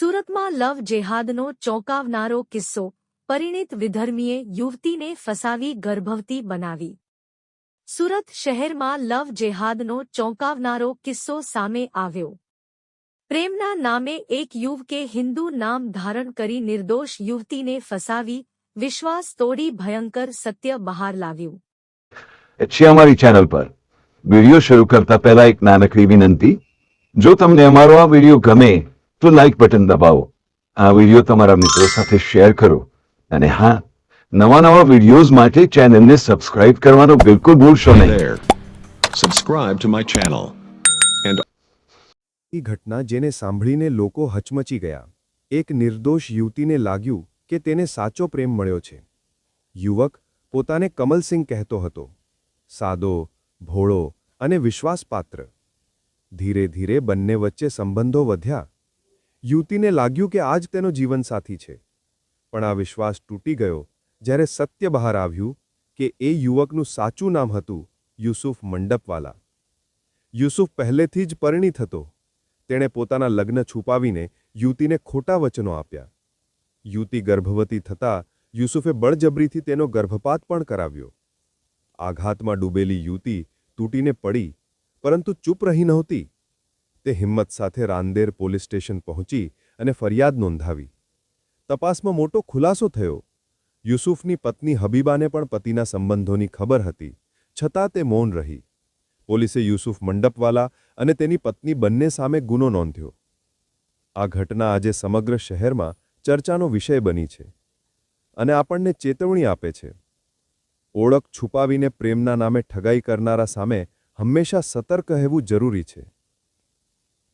સુરતમાં લવ જેહાદનો ચોંકાવનારો કિસ્સો. પરિણીત વિધર્મીએ યુવતીને ફસાવી ગર્ભવતી બનાવી. સુરત શહેરમાં લવ જેહાદનો ચોંકાવનારો કિસ્સો સામે આવ્યો. પ્રેમના નામે એક યુવકે હિન્દુ નામ ધારણ કરી નિર્દોષ યુવતીને ફસાવી, વિશ્વાસ તોડી ભયંકર સત્ય બહાર લાવ્યું. છે અમારી ચેનલ પર. વીડિયો શરૂ કરતા પહેલા એક નાનકડી વિનંતી. જો તમને અમારો આ વિડિયો ગમે તો લાઈક બટન દબાવો. આ વીડિયો તમારા મિત્રો સાથે શેર કરો. અને હા નવા નવા વિડીયોઝ માટે ચેનલને સબસ્ક્રાઇબ કરવાનો બિલકુલ ભૂલશો નહીં. Subscribe to my channel and એ ઘટના જેને સાંભળીને લોકો હચમચી ગયા. એક નિર્દોષ યુવતીને લાગ્યું કે તેને સાચો પ્રેમ મળ્યો છે. યુવક પોતાને કમલસિંહ કહેતો હતો. સાદો ભોળો અને વિશ્વાસપાત્ર. ધીરે ધીરે બંને વચ્ચે સંબંધો વધ્યા. યુવતીને લાગ્યું કે આજ તેનો જીવનસાથી છે. પણ આ વિશ્વાસ તૂટી ગયો જ્યારે સત્ય બહાર આવ્યું કે એ યુવકનું સાચું નામ હતું યુસુફ મંડપવાલા. યુસુફ પહેલેથી જ પરિણીત હતો. તેણે પોતાના લગ્ન છુપાવીને યુવતીને ખોટા વચનો આપ્યા. યુવતી ગર્ભવતી થતાં યુસુફે બળજબરીથી તેનો ગર્ભપાત પણ કરાવ્યો. આઘાતમાં ડૂબેલી યુવતી તૂટીને પડી, પરંતુ ચૂપ રહી નહોતી. તે હિંમત સાથે રાંદેર પોલીસ સ્ટેશન પહોંચી અને ફરિયાદ નોંધાવી. તપાસમાં મોટો ખુલાસો થયો. યુસુફની પત્ની હબીબાને પણ પતિના સંબંધોની ખબર હતી, છતાં તે મૌન રહી. પોલીસે યુસુફ મંડપવાલા અને તેની પત્ની બંને સામે ગુનો નોંધ્યો. આ ઘટના આજે સમગ્ર શહેરમાં ચર્ચાનો વિષય બની છે અને આપણને ચેતવણી આપે છે. ઓળખ છુપાવીને પ્રેમના નામે ઠગાઈ કરનારા સામે હંમેશા સતર્ક રહેવું જરૂરી છે.